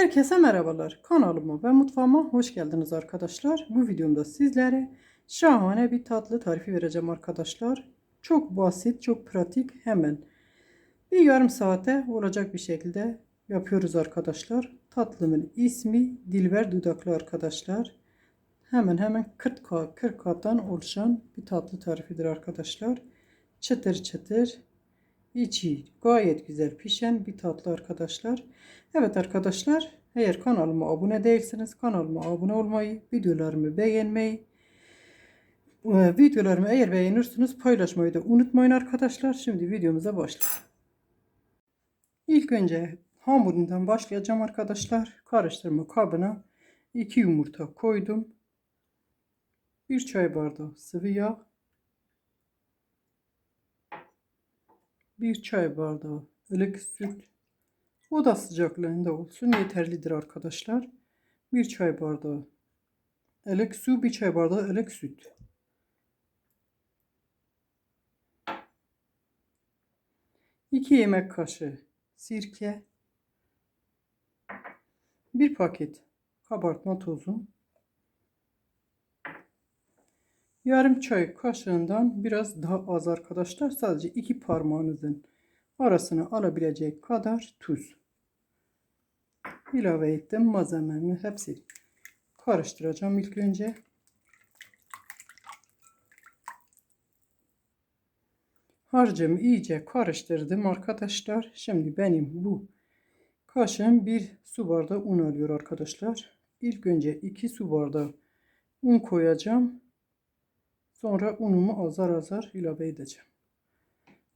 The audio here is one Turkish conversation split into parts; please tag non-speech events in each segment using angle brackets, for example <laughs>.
Herkese merhabalar. Kanalıma ve mutfağıma hoş geldiniz arkadaşlar. Bu videomda sizlere şahane bir tatlı tarifi vereceğim arkadaşlar. Çok basit, çok pratik. Hemen bir yarım saate olacak bir şekilde yapıyoruz arkadaşlar. Tatlımın ismi Dilber Dudaklı arkadaşlar. Hemen hemen 40 kat, 40 kattan oluşan bir tatlı tarifidir arkadaşlar. Çıtır çıtır içi gayet güzel pişen bir tatlı arkadaşlar. Evet arkadaşlar eğer kanalıma abone değilseniz kanalıma abone olmayı, videolarımı beğenmeyi, e, videolarımı eğer beğenirsiniz paylaşmayı da unutmayın arkadaşlar. Şimdi videomuza başlayalım. İlk önce hamurundan başlayacağım arkadaşlar. Karıştırma kabına 2 yumurta koydum. 1 çay bardağı sıvı yağ. 1 çay bardağı ılık süt. Oda sıcaklığında olsun yeterlidir arkadaşlar. 1 çay bardağı ılık su, 1 çay bardağı ılık süt. İki yemek kaşığı sirke. Bir paket kabartma tozu. Yarım çay kaşığından biraz daha az arkadaşlar. Sadece iki parmağınızın arasına alabilecek kadar tuz. İlave ettim malzememi hepsi karıştıracağım ilk önce. Harcımı iyice karıştırdım arkadaşlar. Şimdi benim bu kaşığım bir su bardağı un alıyor arkadaşlar. İlk önce iki su bardağı un koyacağım. Sonra unumu azar azar ilave edeceğim.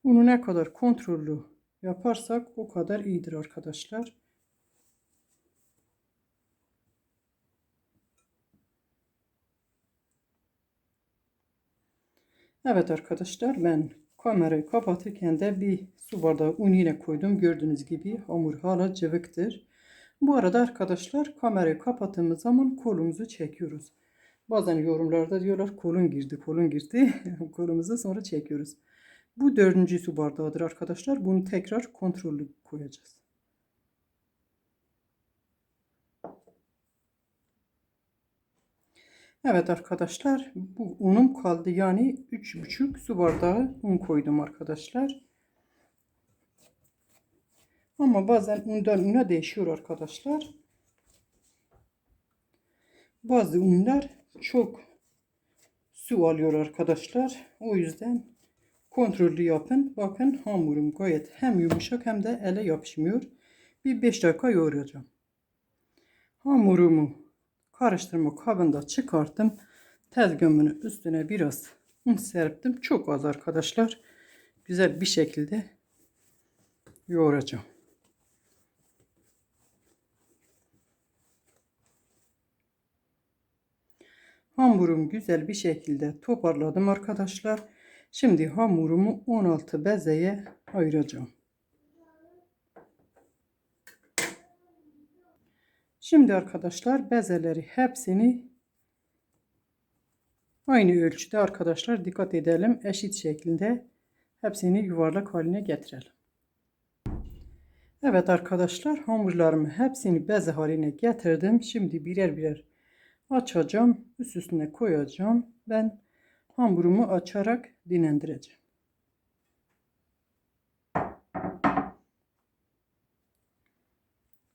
Unu ne kadar kontrollü yaparsak o kadar iyidir arkadaşlar. Evet arkadaşlar ben kamerayı kapatırken de bir su bardağı un yine koydum. Gördüğünüz gibi hamur hala cıvıktır. Bu arada arkadaşlar kamerayı kapattığımız zaman kolumuzu çekiyoruz. Bazen yorumlarda diyorlar kolun girdi, kolun girdi. <laughs> Kolumuzu sonra çekiyoruz. Bu dördüncü su bardağıdır arkadaşlar. Bunu tekrar kontrollü koyacağız. Evet arkadaşlar bu unum kaldı. Yani 3,5 su bardağı un koydum arkadaşlar. Ama bazen undan una değişiyor arkadaşlar. Bazı unlar çok su alıyor arkadaşlar. O yüzden kontrollü yapın. Bakın hamurum gayet hem yumuşak hem de ele yapışmıyor. Bir 5 dakika yoğuracağım. Hamurumu karıştırma kabında çıkarttım. Tezgahımın üstüne biraz un serptim. Çok az arkadaşlar. Güzel bir şekilde yoğuracağım. Hamurum güzel bir şekilde toparladım arkadaşlar. Şimdi hamurumu 16 bezeye ayıracağım. Şimdi arkadaşlar bezeleri hepsini aynı ölçüde arkadaşlar dikkat edelim. Eşit şekilde hepsini yuvarlak haline getirelim. Evet arkadaşlar hamurlarımı hepsini beze haline getirdim. Şimdi birer birer açacağım. Üst üstüne koyacağım. Ben hamurumu açarak dinlendireceğim.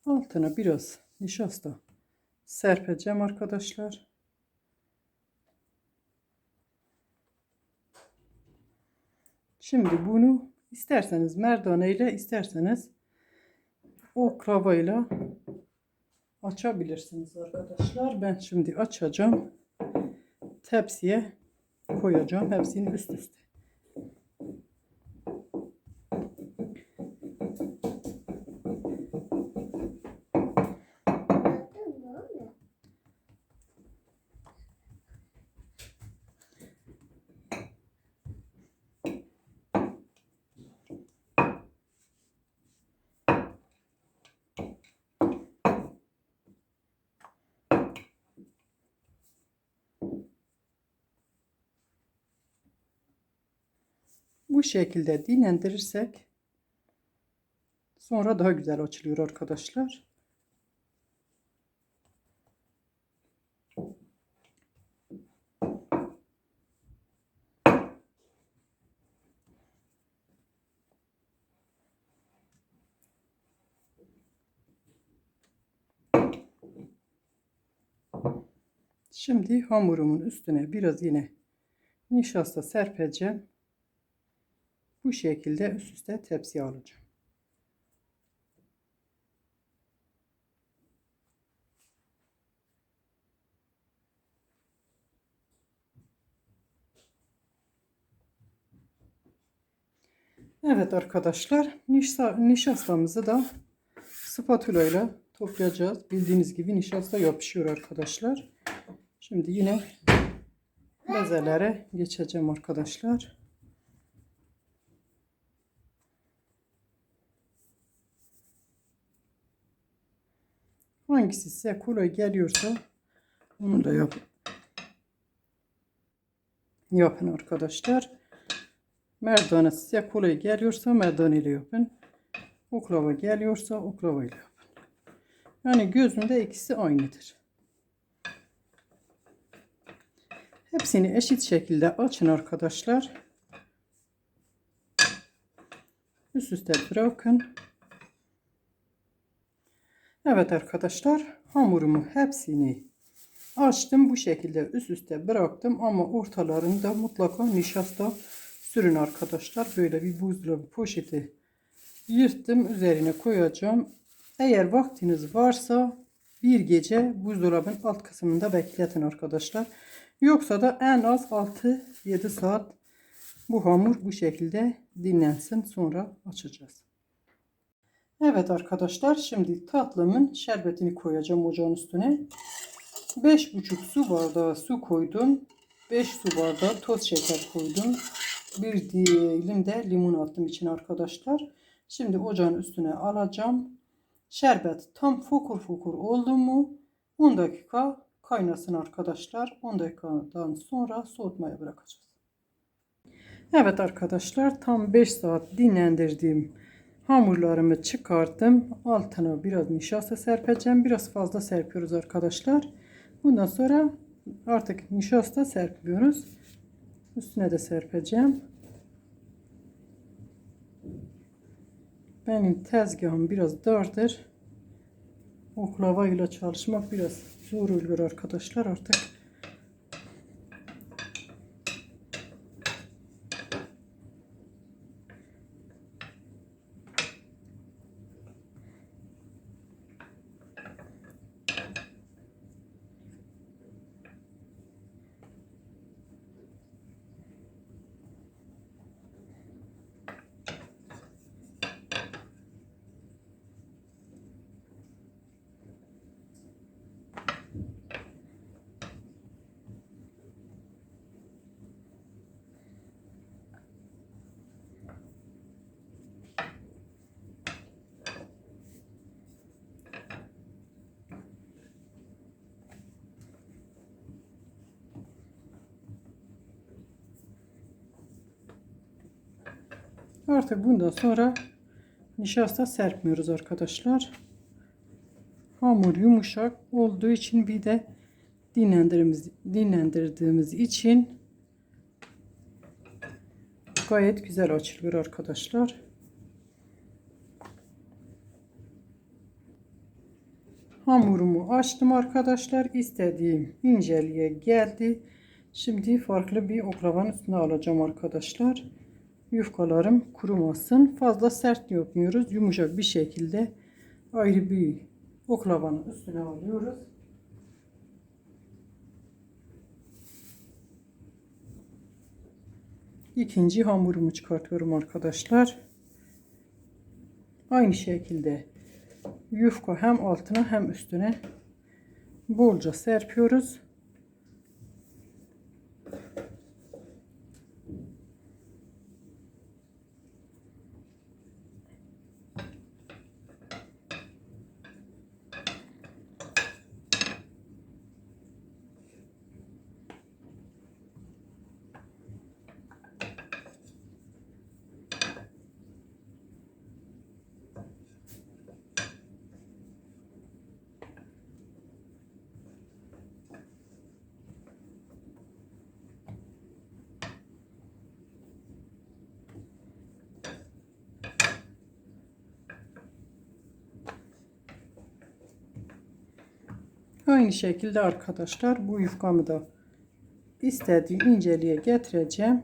Altına biraz nişasta serpeceğim arkadaşlar. Şimdi bunu isterseniz merdane ile isterseniz oklavayla açabilirsiniz arkadaşlar. Ben şimdi açacağım. Tepsiye koyacağım. Hepsini üst üste. Bu şekilde dinlendirirsek sonra daha güzel açılıyor arkadaşlar. Şimdi hamurumun üstüne biraz yine nişasta serpeceğim. Bu şekilde üst üste tepsiye alacağım. Evet arkadaşlar nişasta, nişastamızı da spatula ile toplayacağız. Bildiğiniz gibi nişasta yapışıyor arkadaşlar. Şimdi yine bezelere geçeceğim arkadaşlar. Hangisi size kolay geliyorsa onu da yap yapın arkadaşlar. Merdane size kolay geliyorsa merdane ile yapın. Oklava geliyorsa oklava ile yapın. Yani gözümde ikisi aynıdır. Hepsini eşit şekilde açın arkadaşlar. Üst üste bırakın. Evet arkadaşlar hamurumu hepsini açtım. Bu şekilde üst üste bıraktım ama ortalarında mutlaka nişasta sürün arkadaşlar. Böyle bir buzdolabı poşeti yırttım. Üzerine koyacağım. Eğer vaktiniz varsa bir gece buzdolabın alt kısmında bekletin arkadaşlar. Yoksa da en az 6-7 saat bu hamur bu şekilde dinlensin. Sonra açacağız. Evet arkadaşlar şimdi tatlımın şerbetini koyacağım ocağın üstüne. 5,5 su bardağı su koydum. 5 su bardağı toz şeker koydum. Bir dilim de limon attım için arkadaşlar. Şimdi ocağın üstüne alacağım. Şerbet tam fokur fokur oldu mu 10 dakika kaynasın arkadaşlar. 10 dakikadan sonra soğutmaya bırakacağız. Evet arkadaşlar tam 5 saat dinlendirdiğim hamurlarımı çıkarttım. Altına biraz nişasta serpeceğim. Biraz fazla serpiyoruz arkadaşlar. Bundan sonra artık nişasta serpiyoruz. Üstüne de serpeceğim. Benim tezgahım biraz dardır. Oklava ile çalışmak biraz zor oluyor arkadaşlar artık. Artık bundan sonra nişasta serpmiyoruz arkadaşlar. Hamur yumuşak olduğu için bir de dinlendirdiğimiz, dinlendirdiğimiz için gayet güzel açılıyor arkadaşlar. Hamurumu açtım arkadaşlar. İstediğim inceliğe geldi. Şimdi farklı bir oklavanın üstüne alacağım arkadaşlar yufkalarım kurumasın. Fazla sert yapmıyoruz. Yumuşak bir şekilde ayrı bir oklavanın üstüne alıyoruz. İkinci hamurumu çıkartıyorum arkadaşlar. Aynı şekilde yufka hem altına hem üstüne bolca serpiyoruz. Aynı şekilde arkadaşlar bu yufkamı da istediğim inceliğe getireceğim.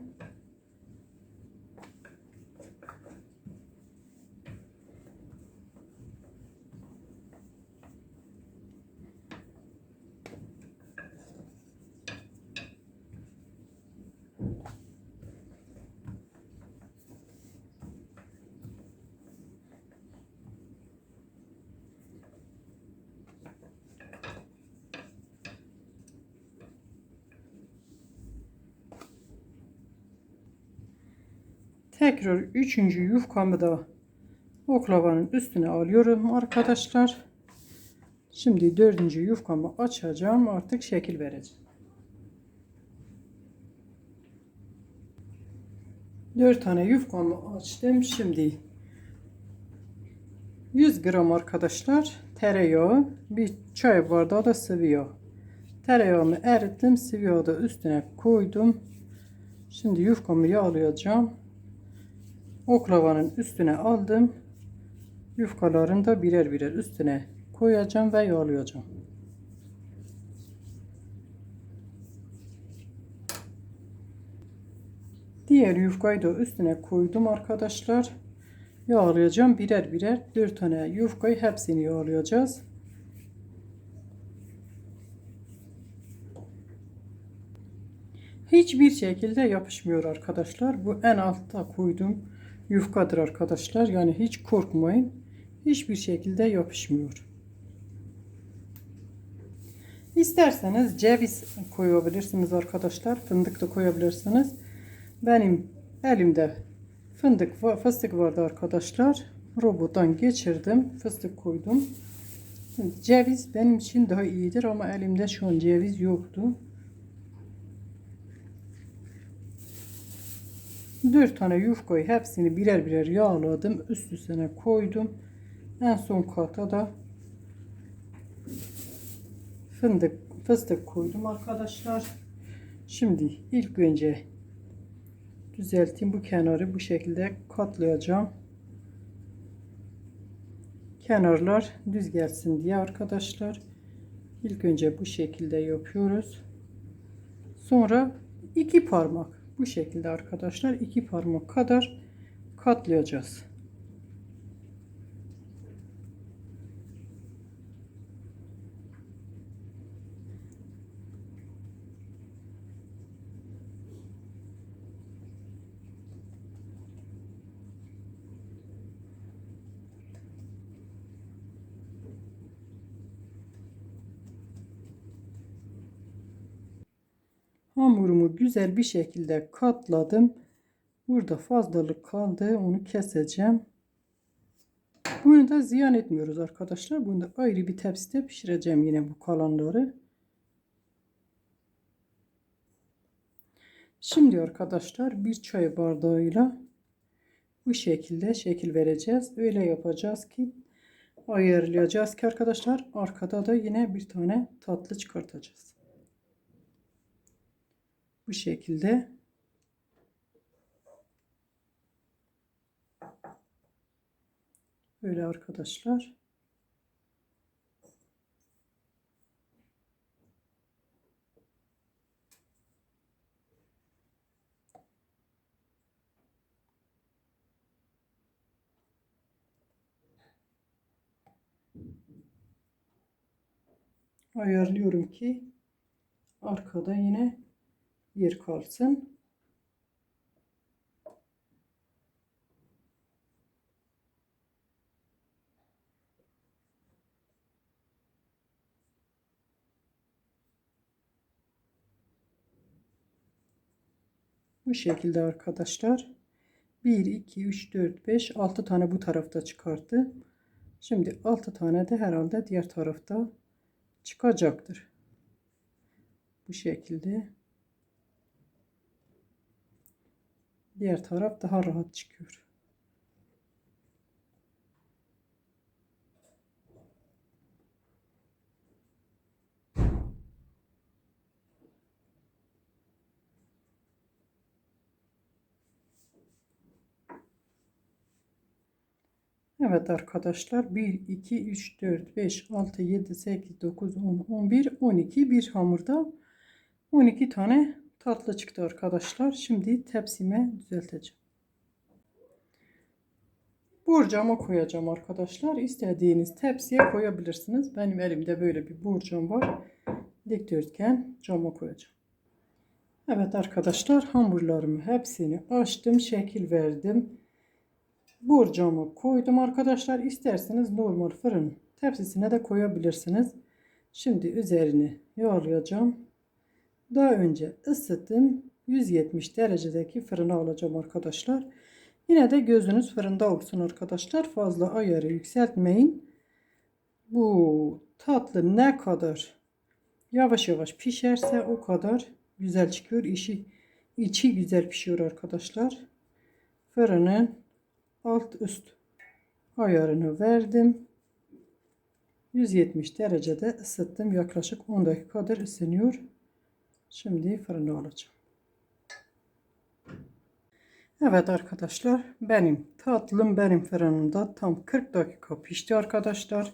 Tekrar üçüncü yufkamı da oklavanın üstüne alıyorum arkadaşlar. Şimdi dördüncü yufkamı açacağım. Artık şekil vereceğim. 4 tane yufkamı açtım. Şimdi 100 gram arkadaşlar tereyağı, bir çay bardağı da sıvı yağ. Tereyağımı erittim, sıvı yağı da üstüne koydum. Şimdi yufkamı yağlayacağım. Oklavanın üstüne aldım. Yufkalarını da birer birer üstüne koyacağım ve yağlayacağım. Diğer yufkayı da üstüne koydum arkadaşlar. Yağlayacağım birer birer. 4 tane yufkayı hepsini yağlayacağız. Hiçbir şekilde yapışmıyor arkadaşlar. Bu en altta koyduğum yufkadır arkadaşlar. Yani hiç korkmayın. Hiçbir şekilde yapışmıyor. İsterseniz ceviz koyabilirsiniz arkadaşlar. Fındık da koyabilirsiniz. Benim elimde fındık fıstık vardı arkadaşlar. Robottan geçirdim. Fıstık koydum. Ceviz benim için daha iyidir ama elimde şu an ceviz yoktu. 4 tane yufkayı hepsini birer birer yağladım. Üst üstüne koydum. En son kata da fındık fıstık koydum arkadaşlar. Şimdi ilk önce düzelteyim bu kenarı bu şekilde katlayacağım. Kenarlar düz gelsin diye arkadaşlar. İlk önce bu şekilde yapıyoruz. Sonra iki parmak bu şekilde arkadaşlar iki parmak kadar katlayacağız. Hamurumu güzel bir şekilde katladım. Burada fazlalık kaldı. Onu keseceğim. Bunu da ziyan etmiyoruz arkadaşlar. Bunu da ayrı bir tepside pişireceğim yine bu kalanları. Şimdi arkadaşlar bir çay bardağıyla bu şekilde şekil vereceğiz. Öyle yapacağız ki ayarlayacağız ki arkadaşlar arkada da yine bir tane tatlı çıkartacağız. Bu şekilde böyle arkadaşlar. ayarlıyorum ki arkada yine yer kalsın. Bu şekilde arkadaşlar. 1, 2, 3, 4, 5, 6 tane bu tarafta çıkarttı. Şimdi 6 tane de herhalde diğer tarafta çıkacaktır. Bu şekilde. Diğer taraf daha rahat çıkıyor. Evet arkadaşlar 1, 2, 3, 4, 5, 6, 7, 8, 9, 10, 11, 12 bir hamurda 12 tane tatlı çıktı arkadaşlar. Şimdi tepsime düzelteceğim. Borcama koyacağım arkadaşlar. İstediğiniz tepsiye koyabilirsiniz. Benim elimde böyle bir borcam var. Dikdörtgen cama koyacağım. Evet arkadaşlar hamurlarımı hepsini açtım. Şekil verdim. Borcama koydum arkadaşlar. İsterseniz normal fırın tepsisine de koyabilirsiniz. Şimdi üzerine yağlayacağım. Daha önce ısıttım. 170 derecedeki fırına alacağım arkadaşlar. Yine de gözünüz fırında olsun arkadaşlar. Fazla ayarı yükseltmeyin. Bu tatlı ne kadar yavaş yavaş pişerse o kadar güzel çıkıyor. İşi, içi güzel pişiyor arkadaşlar. Fırının alt üst ayarını verdim. 170 derecede ısıttım. Yaklaşık 10 dakikadır ısınıyor. Şimdi fırına alacağım. Evet arkadaşlar benim tatlım benim fırınımda tam 40 dakika pişti arkadaşlar.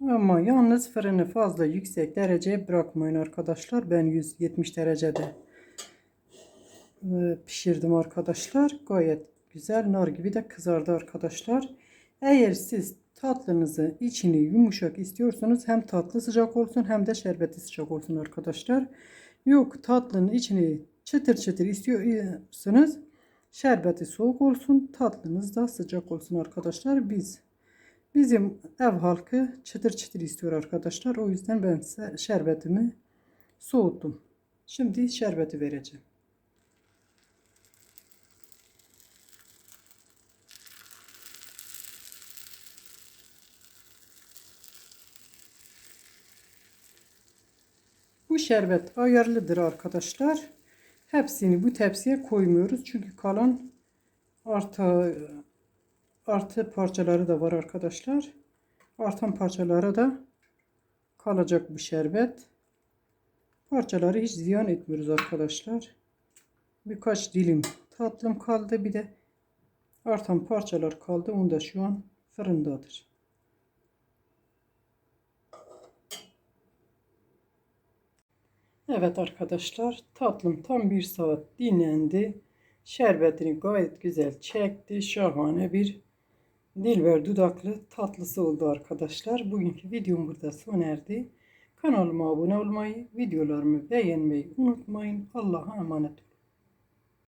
Ama yalnız fırını fazla yüksek dereceye bırakmayın arkadaşlar. Ben 170 derecede e, pişirdim arkadaşlar. Gayet güzel nar gibi de kızardı arkadaşlar. Eğer siz tatlınızı içini yumuşak istiyorsanız hem tatlı sıcak olsun hem de şerbeti sıcak olsun arkadaşlar. Yok tatlının içini çıtır çıtır istiyorsanız şerbeti soğuk olsun tatlınız da sıcak olsun arkadaşlar. Biz bizim ev halkı çıtır çıtır istiyor arkadaşlar. O yüzden ben şerbetimi soğuttum. Şimdi şerbeti vereceğim. Bu şerbet ayarlıdır arkadaşlar. Hepsini bu tepsiye koymuyoruz. Çünkü kalan artı artı parçaları da var arkadaşlar. Artan parçalara da kalacak bu şerbet. Parçaları hiç ziyan etmiyoruz arkadaşlar. Birkaç dilim tatlım kaldı. Bir de artan parçalar kaldı. Onu da şu an fırındadır. Evet arkadaşlar tatlım tam bir saat dinlendi. Şerbetini gayet güzel çekti. Şahane bir dilber dudaklı tatlısı oldu arkadaşlar. Bugünkü videom burada sona erdi. Kanalıma abone olmayı, videolarımı beğenmeyi unutmayın. Allah'a emanet olun.